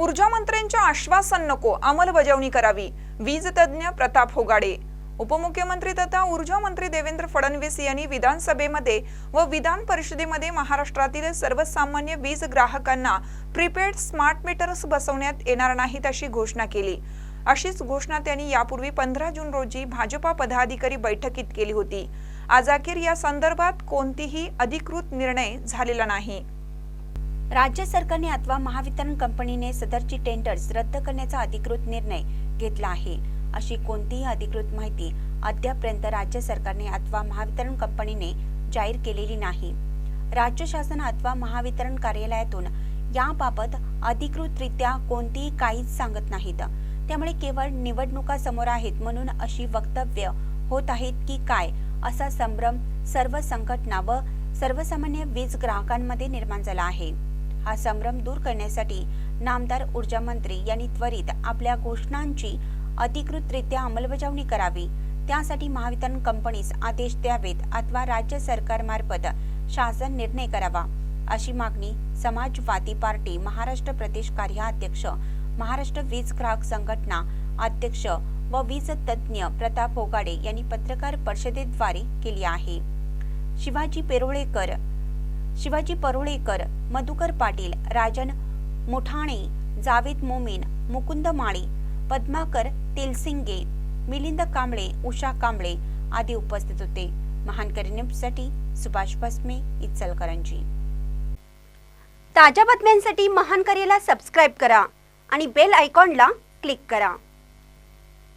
ऊर्जामंत्र्यांच्या आश्वासन नको अंमलबजावणी करावी. वीज तज्ज्ञ प्रताप होगाडे. उपमुख्यमंत्री तथा ऊर्जा मंत्री देवेंद्र फडणवीस यांनी विधानसभेमध्ये व विधान परिषदेमध्ये महाराष्ट्रातील सर्वसामान्य वीज ग्राहकांना प्रीपेड स्मार्ट मीटर्स बसवण्यात येणार नाहीत अशी घोषणा केली. अशीच घोषणा त्यांनी यापूर्वी पंधरा जून रोजी भाजपा पदाधिकारी बैठकीत केली होती. आज अखेर या संदर्भात कोणतीही अधिकृत निर्णय झालेला नाही. राज्य सरकारने अथवा महावितरण कंपनीने सदरची टेंडर्स रद्द करण्याचा अधिकृत निर्णय घेतला आहे. अशी कोणतीही अधिकृत माहिती अद्यापर्यंत राज्य सरकारने अथवा महावितरण कंपनीने जाहीर केलेली नाही. राज्य शासन अथवा महावितरण कार्यालयातून याबाबत अधिकृतरित्या कोणतीही काहीच सांगत नाहीत. त्यामुळे केवळ निवडणुका समोर आहेत म्हणून अशी वक्तव्य होत आहेत की काय असा संभ्रम सर्व संघटना व सर्वसामान्य वीज ग्राहकांमध्ये निर्माण झाला आहे. हा संभ्रम दूर करण्यासाठी नामदार ऊर्जा मंत्री यांनी त्वरित आपल्या घोषणांची अधिकृतरित्या अंमलबजावणी करावी. त्यासाठी महावितरण कंपनीस आदेश द्यावेत अथवा राज्य सरकारमार्फत शासन निर्णय करावा. अशी मागणी समाजवादी पार्टी महाराष्ट्र प्रदेश कार्याध्यक्ष महाराष्ट्र वीज ग्राहक संघटना अध्यक्ष व वीज तज्ज्ञ प्रताप होगाडे यांनी पत्रकार परिषदेद्वारे केली आहे. शिवाजी पेरोळेकर शिवाजी परुळेकर मधुकर पाटील राजन मुठाणे जावेद मोमीन मुकुंद माळी पद्माकर तेलसिंगे मिलिंद कांबळे उषा कांबळे आदी उपस्थित होते. महानकरी न्यूजसाठी सुभाष भस्मे इचलकरंजी. ताज्या बातम्यांसाठी महानकरीला सबस्क्राईब करा आणि बेल आयकॉनला क्लिक करा.